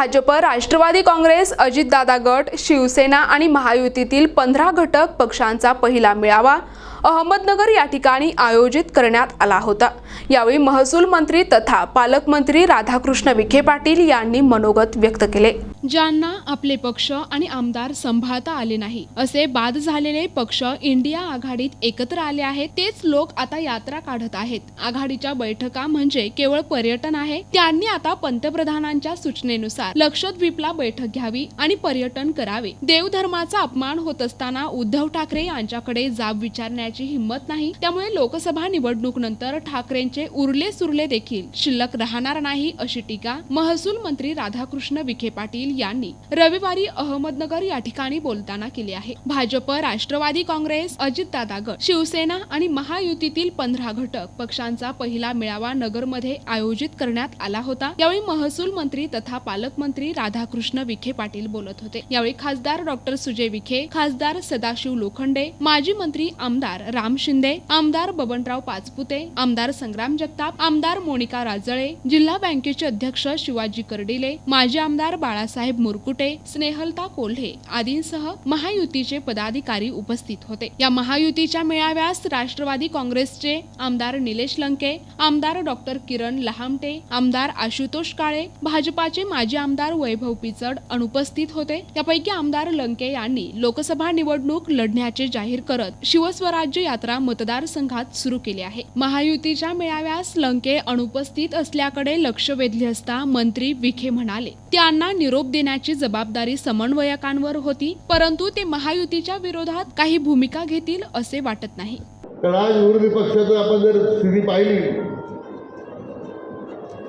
भाजप राष्ट्रवादी काँग्रेस अजितदादा गट शिवसेना आणि महायुतीतील पंधरा घटक पक्षांचा पहिला मेळावा अहमदनगर या ठिकाणी आयोजित करण्यात आला होता. यावेळी महसूल मंत्री तथा पालकमंत्री राधाकृष्ण विखे पाटील यांनी मनोगत व्यक्त केले. ज्यांना आपले पक्ष आणि आमदार सांभाळता आले नाही. असे बाद झालेले पक्ष इंडिया आघाडीत एकत्र आले आहेत तेच लोक आता यात्रा काढत आहेत. आघाडीच्या बैठका म्हणजे केवळ पर्यटन आहे त्यांनी आता पंतप्रधानांच्या सूचनेनुसार लक्षद्वीपला बैठक घ्यावी आणि पर्यटन करावे. देवधर्माचा अपमान होत असताना उद्धव ठाकरे यांच्याकडे जाब विचारण्याची हिंमत नाही त्यामुळे लोकसभा निवडणूक नंतर ठाकरेंचे उरले सुरले देखील शिल्लक राहणार नाही अशी टीका महसूल मंत्री राधाकृष्ण विखे पाटील यांनी रविवारी अहमदनगर या ठिकाणी बोलताना केले आहे. भाजप राष्ट्रवादी काँग्रेस अजितदादा गट शिवसेना आणि महायुतीतील पंधरा घटक पक्षांचा पहिला मेळावा नगरमध्ये आयोजित करण्यात आला होता. यावेळी महसूल मंत्री तथा पालकमंत्री राधाकृष्ण विखे पाटील बोलत होते. यावेळी खासदार डॉक्टर सुजय विखे खासदार सदाशिव लोखंडे माजी मंत्री आमदार राम शिंदे आमदार बबनराव पाचपुते आमदार संग्राम जगताप आमदार मोनिका राजळे जिल्हा बँकेचे अध्यक्ष शिवाजी कर्डिले माजी आमदार बाळासाहेब मुरकुटे स्नेहलता कोल्हे आदींसह महायुतीचे पदाधिकारी उपस्थित होते. या महायुतीच्या मेळाव्यास राष्ट्रवादी काँग्रेसचे आमदार निलेश लंके आमदार डॉक्टर किरण लहामटे आमदार आशुतोष काळे भाजपाचे माजी आमदार वैभव पिचड अनुपस्थित होते. त्यापैकी आमदार लंके यांनी लोकसभा निवडणूक लढण्याचे जाहीर करत शिवस्वराज्य यात्रा मतदारसंघात सुरू केली आहे. महायुतीच्या मेळाव्यास लंके अनुपस्थित असल्याकडे लक्ष वेधले असता मंत्री विखे म्हणाले त्यांना निरोप देण्याची जबाबदारी समन्वयकांवर होती परंतु ते महायुतीच्या विरोधात काही भूमिका घेतील असे वाटत नाही. कारण आज विरोधी पक्षाचं आपण जर स्थिती पाहिली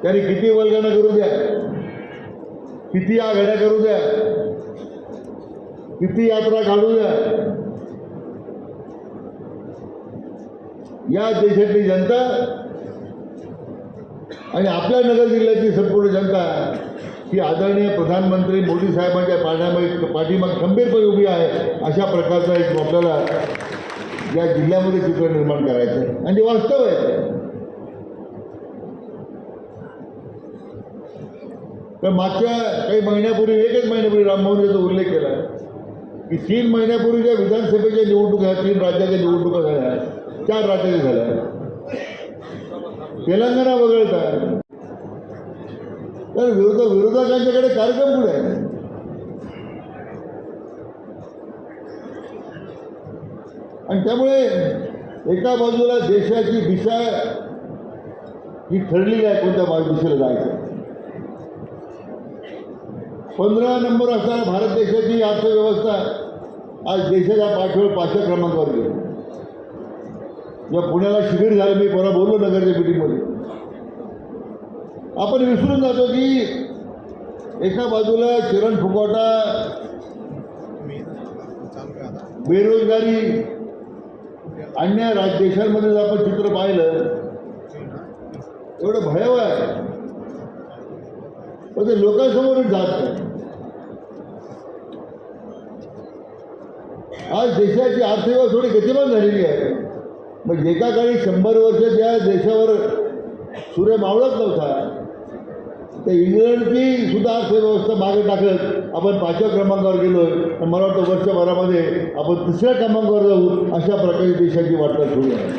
त्यांनी किती वल्गना करू द्या किती आघाड्या करू द्या किती यात्रा काढू द्या या देशातली जनता आणि आपल्या नगर जिल्ह्यातली संपूर्ण जनता ही आदरणीय प्रधानमंत्री मोदी साहेबांच्या पाण्यामध्ये पाठीमाग खंबीरपणे उभी आहे अशा प्रकारचा एक आपल्याला या जिल्ह्यामध्ये चित्र निर्माण करायचं आहे. आणि ते वास्तव आहे तर मागच्या काही महिन्यापूर्वी एकच महिन्यापूर्वी राममोहन याचा उल्लेख केला की तीन महिन्यापूर्वी ज्या विधानसभेच्या निवडणुका तीन राज्याच्या निवडणुका झाल्या. चार राज्याच्या झाल्या. तेलंगणा वगळता तर विरोध विरोधकांच्याकडे कार्यक्रम पुढे आहे? आणि त्यामुळे एका बाजूला देशाची दिशा ही ठरलेली आहे कोणत्या बाजू दिशेला जायचं. पंधरा नंबर असताना भारत देशाची अर्थव्यवस्था आज देशाच्या पाठीवर पाचव्या क्रमांकावर गेली. या पुण्याला शिबिर झालं मी परवा बोललो नगरच्या मिटिंगमध्ये आपण विसरून जातो की एका बाजूला किरण फुकवटा बेरोजगारी अन्य राज देशांमध्ये जर आपण चित्र पाहिलं एवढं भयावह आहे. पण ते लोकांसमोरच जात नाही. आज देशाची अर्थव्यवस्था थोडी गतिमान झालेली आहे. मग एका काळी शंभर वर्ष त्या देशावर सूर्य मावळत नव्हता. त्या इंग्लंडची सुद्धा अर्थव्यवस्था मागे टाकत आपण पाचव्या क्रमांकावर गेलो आणि मला वाटतं वर्षभरामध्ये आपण तिसऱ्या क्रमांकावर जाऊ अशा प्रकारे देशाची वाटचाल सुरू आहे.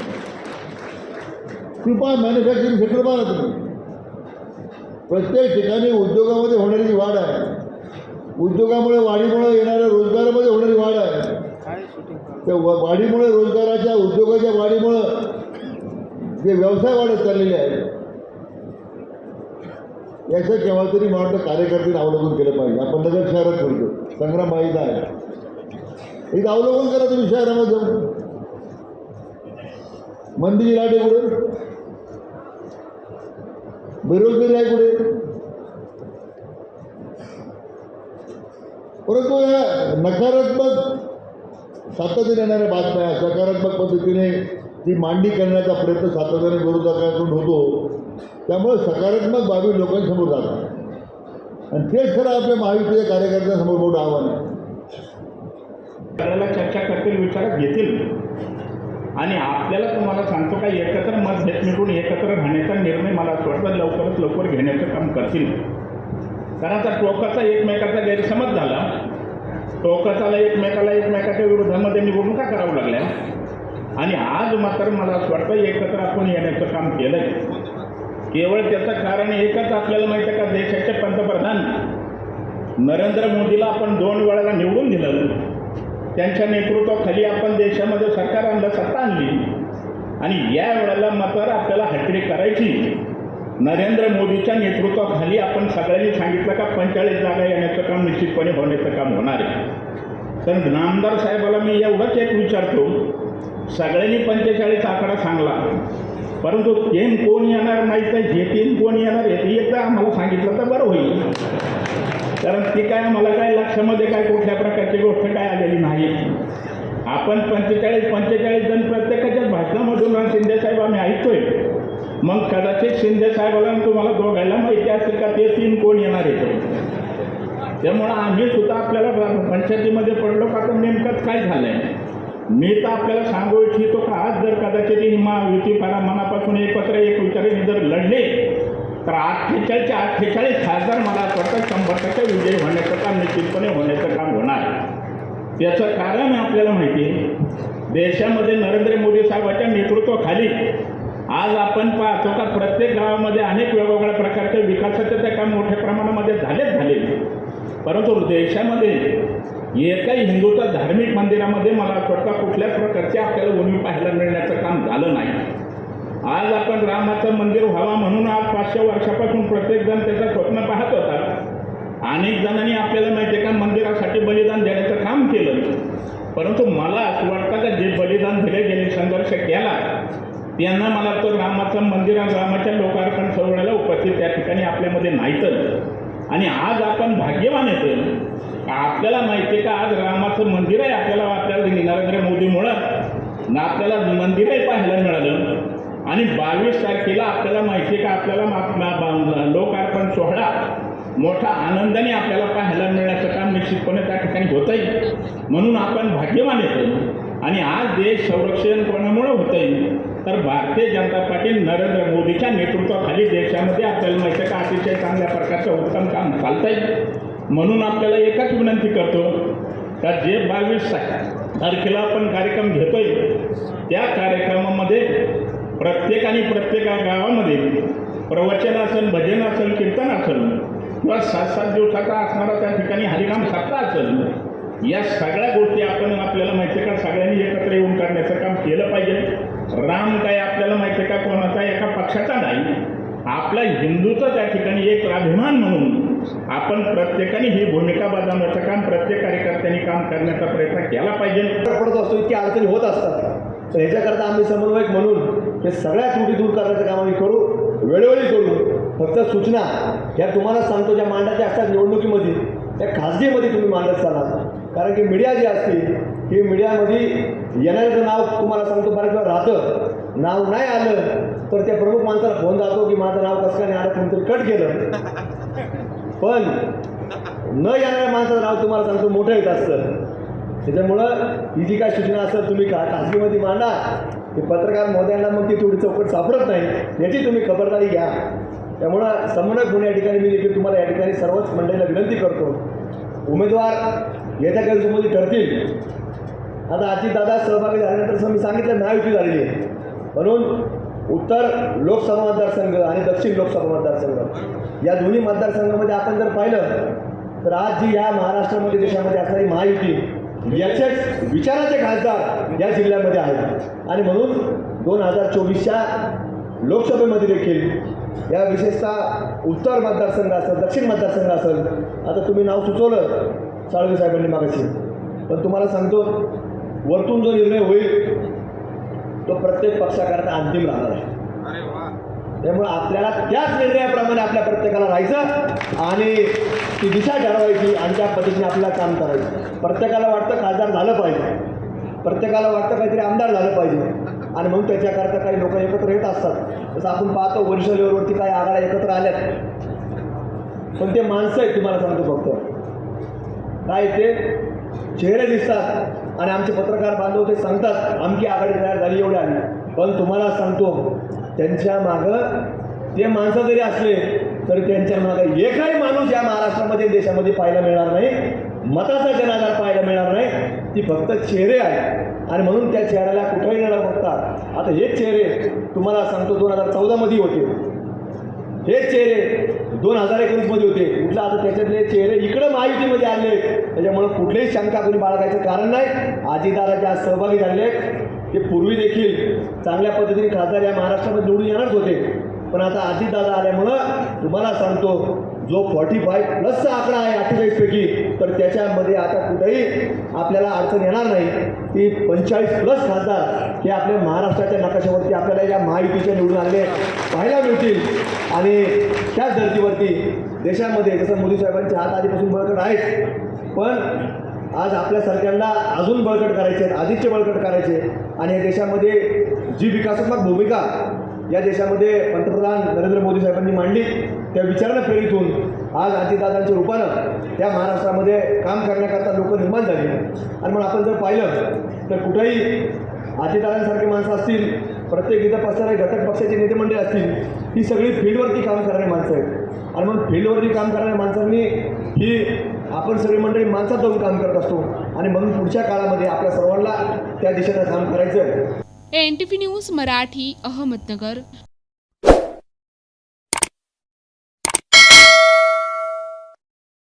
कृपा मॅन्युफॅक्चरिंग सेक्टर बघा तुम्ही. प्रत्येक ठिकाणी उद्योगामध्ये होणारी जी वाढ आहे. उद्योगामुळे वाढीमुळे येणाऱ्या रोजगारामध्ये होणारी वाढ आहे. त्या वाढीमुळे रोजगाराच्या उद्योगाच्या वाढीमुळं जे व्यवसाय वाढत चाललेले आहेत याचं केव्हा तरी मला वाटतं कार्यकर्त्यांनी अवलंबन केलं पाहिजे. आपण नगर शहरात फिरतो संग्राम माहीत आहे. इथं अवलंबन करा तुम्ही शहरामध्ये जाऊन. मंदिर लाटे कुठे? बेरोजगारी आहे कुठे? परंतु या नकारात्मक सातत्याने येणाऱ्या बातम्या सकारात्मक पद्धतीने ती मांडणी करण्याचा प्रयत्न सातत्याने विरोधकांकडून होतो. त्यामुळे सकारात्मक बाबी लोकांसमोर जातात आणि तेच खरं आपल्या महायुतीच्या कार्यकर्त्यांसमोर मोठं आव्हान आहे. करायला चर्चा करतील विचारात घेतील. आणि आपल्याला तुम्हाला सांगतो का एकत्र मतभेद मिटून एकत्र राहण्याचा निर्णय मला असं वाटतं लवकरात लवकर घेण्याचं काम करतील. कारण आता टोकाचा एकमेकाचा गैरसमज झाला. टोकाचाला एकमेकाला एकमेकाच्या विरोधामध्ये निवडणुका करावं लागल्या? आणि आज मात्र मला असं वाटतं एकत्र आपण येण्याचं काम केलं आहे केवळ त्याचं कारण एकच आपल्याला माहिती आहे का? देशाचे पंतप्रधान नरेंद्र मोदीला आपण दोन वेळाला निवडून दिलं. त्यांच्या नेतृत्वाखाली आपण देशामध्ये सरकार आणलं सत्ता आणली. आणि या वेळेला मात्र आपल्याला हटरी करायची. नरेंद्र मोदीच्या नेतृत्वाखाली आपण सगळ्यांनी सांगितलं का पंचेचाळीस जागा येण्याचं काम निश्चितपणे होण्याचं काम होणार आहे. तर नामदार साहेबाला मी एवढंच एक विचारतो. सगळ्यांनी पंचेचाळीस आकडा सांगला. परंतु केम कोण माहीत नाही तर तीन कोण येणार हे एकदा आम्हाला सांगितलं तर बरं होईल. कारण ते काय मला काय लक्षामध्ये काय कुठल्या प्रकारची गोष्ट काय आलेली नाही. आपण पंचेचाळीस पंचेचाळीस जण प्रत्येकाच्याच भाषणामधून शिंदे साहेब आम्ही ऐकतोय. मग कदाचित शिंदे साहेबाला आणि तुम्हाला दोघायला माहिती असेल का ते तीन कोण येणार येतो त्यामुळं आम्ही सुद्धा आपल्याला पंचायतीमध्ये पडलो का तर नेमकंच काय झालंय? मी तर आपल्याला सांगू इच्छितो का? आज जर कदाचित ही महायुती फार मनापासून एकत्र एक विचाराने जर लढले तर अठ्ठेचाळीसच्या अठ्ठेचाळीस खासदार मला असं वाटतं शंभर टक्के विजय होण्याचं काम निश्चितपणे होण्याचं काम होणार. याचं कारण आपल्याला माहिती आहे देशामध्ये नरेंद्र मोदी साहेबाच्या नेतृत्वाखाली आज आपण पाहतो का प्रत्येक गावामध्ये अनेक वेगवेगळ्या प्रकारचे विकासाचे ते काम मोठ्या प्रमाणामध्ये झालेच झाले परंतु देशामध्ये एका हिंदूच्या धार्मिक मंदिरामध्ये मला असं वाटतं कुठल्याच प्रकारची आपल्याला उणीव पाहायला मिळण्याचं काम झालं नाही. आज आपण रामाचं मंदिर व्हावं म्हणून आज पाचशे वर्षापासून प्रत्येकजण त्याचं स्वप्न पाहत होता. अनेक जणांनी आपल्याला माहिती आहे का मंदिरासाठी बलिदान देण्याचं काम केलं. परंतु मला असं वाटतं का जे बलिदान दिले गेले संघर्ष केला त्यांना मला तो रामाचं मंदिर आणि रामाच्या लोकार्पण सोहळ्याला उपस्थित त्या ठिकाणी आपल्यामध्ये नाहीतच आणि आज आपण भाग्यवान येतो आपल्याला माहिती आहे का आज रामाचं मंदिर आहे आपल्याला आपल्याला नरेंद्र मोदीमुळं. ना आपल्याला मंदिरही पाहायला मिळालं. आणि बावीस तारखेला आपल्याला माहिती आहे का आपल्याला लोकार्पण सोहळा मोठा आनंदाने आपल्याला पाहायला मिळण्याचं काम निश्चितपणे त्या ठिकाणी होत आहे म्हणून आपण भाग्यवान येतो आणि आज देश संरक्षणपणामुळं होत आहे तर भारतीय जनता पार्टी नरेंद्र मोदीच्या नेतृत्वाखाली देशामध्ये आपल्याला माहिती आहे का अतिशय चांगल्या प्रकारचं उत्तम काम चालत आहे म्हणून आपल्याला एकच विनंती करतो का जे बावीस तारखेला आपण कार्यक्रम घेतोय त्या कार्यक्रमामध्ये प्रत्येकाने प्रत्येक गावामध्ये प्रवचन असेल भजन असेल कीर्तन असेल किंवा सात सात दिवसाचा असणारा त्या ठिकाणी हरिनाम सप्ताह असेल या सगळ्या गोष्टी आपण आपल्याला माहिती आहे का? सगळ्यांनी एकत्र येऊन करण्याचं काम केलं पाहिजे. राम काय आपल्याला माहिती आहे का? कोणाचा एका पक्षाचा नाही. आपल्या हिंदूचं त्या ठिकाणी एक अभिमान म्हणून आपण प्रत्येकाने ही भूमिका बजावण्याचं काम प्रत्येक कार्यकर्त्यांनी काम करण्याचा प्रयत्न केला पाहिजे. पडत असतो इतकी अडचणी होत असतात. तर ह्याच्याकरता आम्ही समन्वयक म्हणून हे सगळ्या त्रुटी दूर करण्याचं काम आम्ही करू वेळोवेळी करू. फक्त सूचना ह्या तुम्हाला सांगतो ज्या मांडाच्या असतात निवडणुकीमध्ये त्या खाजगीमध्ये तुम्ही मांडत चाला कारण की मीडिया जी असते ही मीडियामध्ये येणाऱ्याचं नाव तुम्हाला सांगतो बऱ्याच वेळा राहतं. नाव नाही आलं तर त्या प्रमुख माणसाला फोन जातो की माझं नाव कसं काय नाही आलं कट केलं. पण न येणाऱ्या माणसाचं नाव तुम्हाला सांगतो मोठं येत असतं. त्याच्यामुळं ही जी काय सूचना असेल तुम्ही का खासगीमध्ये मांडा. ते पत्रकार महोदयांना मग ती थोडी चौकट सापडत नाही. याची तुम्ही खबरदारी घ्या. त्यामुळं समन्वयक म्हणून या ठिकाणी मी देखील तुम्हाला या ठिकाणी सर्वच मंडळीला विनंती करतो. उमेदवार येत्या काही दिवसामध्ये ठरतील. आता आजी दादा सहभागी झाल्यानंतर असं मी सांगितलं महायुती झालेली आहे. म्हणून उत्तर लोकसभा मतदारसंघ आणि दक्षिण लोकसभा मतदारसंघ. या दोन्ही मतदारसंघामध्ये आपण जर पाहिलं तर आज जी या महाराष्ट्रामध्ये देशामध्ये असणारी महायुती याचेच विचाराचे खासदार या जिल्ह्यामध्ये आहेत. आणि म्हणून दोन हजार चोवीसच्या लोकसभेमध्ये देखील या विशेषतः उत्तर मतदारसंघ असेल दक्षिण मतदारसंघ असेल आता तुम्ही नाव सुचवलं साळवे साहेबांनी मागाशी. पण तुम्हाला सांगतो वरतून जो निर्णय होईल तो प्रत्येक पक्षाकरता अंतिम राहणार आहे. त्यामुळे आपल्याला त्याच निर्णयाप्रमाणे आपल्या प्रत्येकाला राहायचं आणि ती दिशा ठरवायची आणि त्या पद्धतीने आपल्याला काम करायचं. प्रत्येकाला वाटतं खासदार झालं पाहिजे. प्रत्येकाला वाटतं काहीतरी आमदार झालं पाहिजे. आणि म्हणून त्याच्याकरता काही लोक एकत्र येत असतात. जसं आपण पाहतो वरिष्ठ लेवलवरती काही आघाड्या एकत्र आल्यात. पण ते माणसं आहेत तुम्हाला सांगतो फक्त. काय ते? चेहरे दिसतात. आणि आमचे पत्रकार बांधव ते सांगतात आमची आघाडी तयार झाली एवढी आली. पण तुम्हाला सांगतो त्यांच्या मागं ते माणसं जरी असले तरी त्यांच्या मागं एकही माणूस या महाराष्ट्रामध्ये देशामध्ये पाहायला मिळणार नाही. मताचा जनाधार पाहायला मिळणार नाही. ती फक्त चेहरे आहे. आणि म्हणून त्या चेहऱ्याला कुठंही न बघतात आता हेच चेहरे तुम्हाला सांगतो दोन हजार चौदामध्ये होते. हे चेहरे दोन हजार एकोणीसमध्ये होते. कुठलं? आता त्याच्यातले चेहरे इकडं महायुतीमध्ये आले त्याच्यामुळं कुठलीही शंका कोणी बाळगायचं कारण नाही. आजीदाराचे आज सहभागी झाले ते पूर्वी देखील चांगल्या पद्धतीने खासदार या महाराष्ट्रामध्ये निवडून येणारच होते. पण आता अजितदादा आल्यामुळं तुम्हाला सांगतो जो फॉर्टी फाय प्लसचा आकडा आहे अठ्ठेचाळीसपैकी तर त्याच्यामध्ये आता कुठेही आपल्याला अडचण येणार नाही. ती पंचेचाळीस प्लस खासदार हे आपल्या महाराष्ट्राच्या नकाशावरती आपल्याला या महायुतीच्या निवडून आले पाहायला मिळतील. आणि त्याच धर्तीवरती देशामध्ये जसं मोदी साहेबांच्या हात आधीपासून बळकट आहेत पण आज आपल्या सरकारला अजून बळकट करायचे आहेत आधीचे बळकट करायचे आणि या देशामध्ये जी विकासात्मक भूमिका या देशामध्ये पंतप्रधान नरेंद्र मोदी साहेबांनी मांडली त्या विचारानं प्रेरित होऊन आज अजितदादांच्या रूपानं त्या महाराष्ट्रामध्ये काम करण्याकरता लोक निर्माण झाली. आणि मग आपण जर पाहिलं तर कुठेही अजितदादांसारखे माणसं असतील प्रत्येक इथं पसणारे घटक पक्षाचे नेते मंडळी असतील ही सगळी फील्डवरती काम करणारी माणसं आहेत. आणि मग फील्डवरती काम करणाऱ्या माणसांनी ही आपण सगळी मंडळी माणसात जाऊन काम करत असतो. आणि म्हणून पुढच्या काळामध्ये आपल्या सर्वांना त्या दिशेनं काम करायचं आहे N T P news Marathi Ahmednagar.